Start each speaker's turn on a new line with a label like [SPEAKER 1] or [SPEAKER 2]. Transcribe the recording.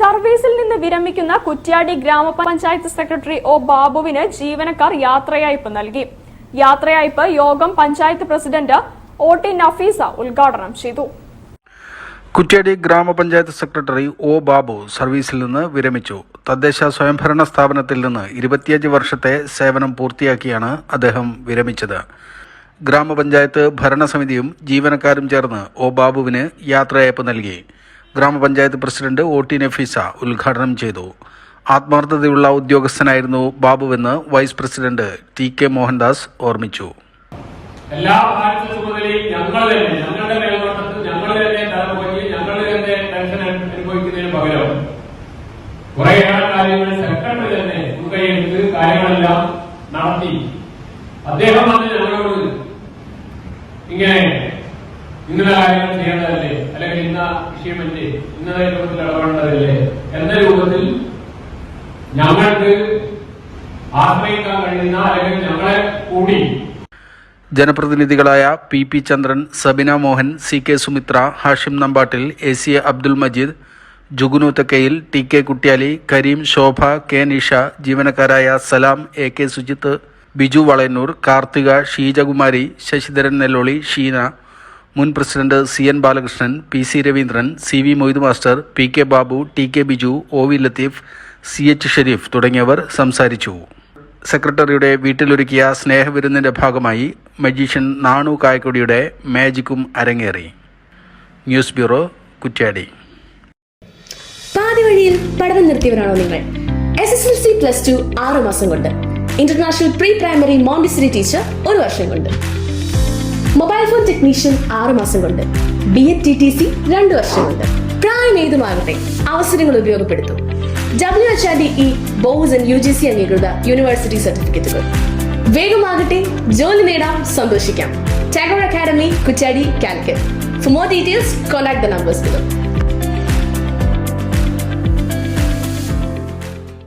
[SPEAKER 1] സർവീസിൽ നിന്ന് വിരമിക്കുന്ന കുറ്റ്യാടി ഗ്രാമപഞ്ചായത്ത് സെക്രട്ടറി ഒ ബാബുവിന് ജീവനക്കാർ യാത്രയയപ്പ് നൽകി. യാത്രയയപ്പ് യോഗം panchayat president O T Nafeesa ഉദ്ഘാടനം ചെയ്തു.
[SPEAKER 2] കുറ്റ്യാടി ഗ്രാമപഞ്ചായത്ത് സെക്രട്ടറി ഒ ബാബു സർവീസിൽ നിന്ന് വിരമിച്ചു. തദ്ദേശ സ്വയംഭരണ സ്ഥാപനത്തിൽ നിന്ന് ഇരുപത്തിയഞ്ച് വർഷത്തെ സേവനം പൂർത്തിയാക്കിയാണ് അദ്ദേഹം വിരമിച്ചത്. ഗ്രാമപഞ്ചായത്ത് ഭരണസമിതിയും ജീവനക്കാരും ചേർന്ന് ഒ ബാബുവിന് യാത്രയയപ്പ് നൽകി. ഗ്രാമപഞ്ചായത്ത് പ്രസിഡന്റ് ഒ ടി നഫീസ ഉദ്ഘാടനം ചെയ്തു. ആത്മാർത്ഥതയുള്ള ഉദ്യോഗസ്ഥനായിരുന്നു ബാബുവെന്ന് vice president T K Mohandas ഓർമ്മിച്ചു.
[SPEAKER 3] എല്ലാ ഞങ്ങളുടെ മേൽനോട്ടത്തിൽ കാര്യങ്ങൾ കാര്യങ്ങളെല്ലാം നടത്തി. അദ്ദേഹം അത് ഞങ്ങളോട് ഇങ്ങനെ ഇന്ന കാര്യങ്ങൾ ചെയ്യേണ്ടതല്ലേ? അല്ലെങ്കിൽ ഇന്ന വിഷയമല്ലേ ഇന്നലെ രൂപത്തിൽ ഇടപെടേണ്ടതല്ലേ? എന്ന രൂപത്തിൽ ഞങ്ങൾക്ക് ആശ്രയിക്കാൻ കഴിയുന്ന അല്ലെങ്കിൽ ഞങ്ങളെ കൂടി
[SPEAKER 2] ജനപ്രതിനിധികളായ P P Chandran Sabina Mohan C K Sumithra Hashim Nambattil A C A Abdul Majeed Jugunu Thakkayil T K Kuttiali Karim Shobha K Nisha ജീവനക്കാരായ Salam A K Sujith Biju Valayannur Karthika Sheejakumari Sasidharan Nelloli Sheena മുൻ president C N Balakrishnan P C Raveendran C V Moithu master P K Babu T K Biju O V Latheef C H Shareef തുടങ്ങിയവർ സംസാരിച്ചു. സെക്രട്ടറിയുടെ വീട്ടിലൊരുക്കിയ സ്നേഹവിരുന്നിന്റെ ഭാഗമായി magician Nanu കായക്കൊടിയുടെ മാജിക്കും അരങ്ങേറി. News bureau Kuttiady.
[SPEAKER 4] പാതിവഴിയിൽ പഠനം നിർത്തിയവരാണോ നിങ്ങൾ? S S L C plus two ആറ് മാസം കൊണ്ട്. International pre primary Montessori teacher ഒരു വർഷം കൊണ്ട്. മൊബൈൽ ഫോൺ ടെക്നീഷ്യൻ ആറ് മാസം കൊണ്ട് B A T T C രണ്ട് വർഷം കൊണ്ട് പ്രായം ഏതുമാകട്ടെ അവസരങ്ങൾ ഉപയോഗപ്പെടുത്തും. W H R D E BOSSE and U G C അംഗീകൃത യൂണിവേഴ്സിറ്റി സർട്ടിഫിക്കറ്റുകൾ വേഗമാകട്ടെ ജോലി നേടാം സന്തോഷിക്കാം. Tagore academy Kuttiady Calicut for more details contact the numbers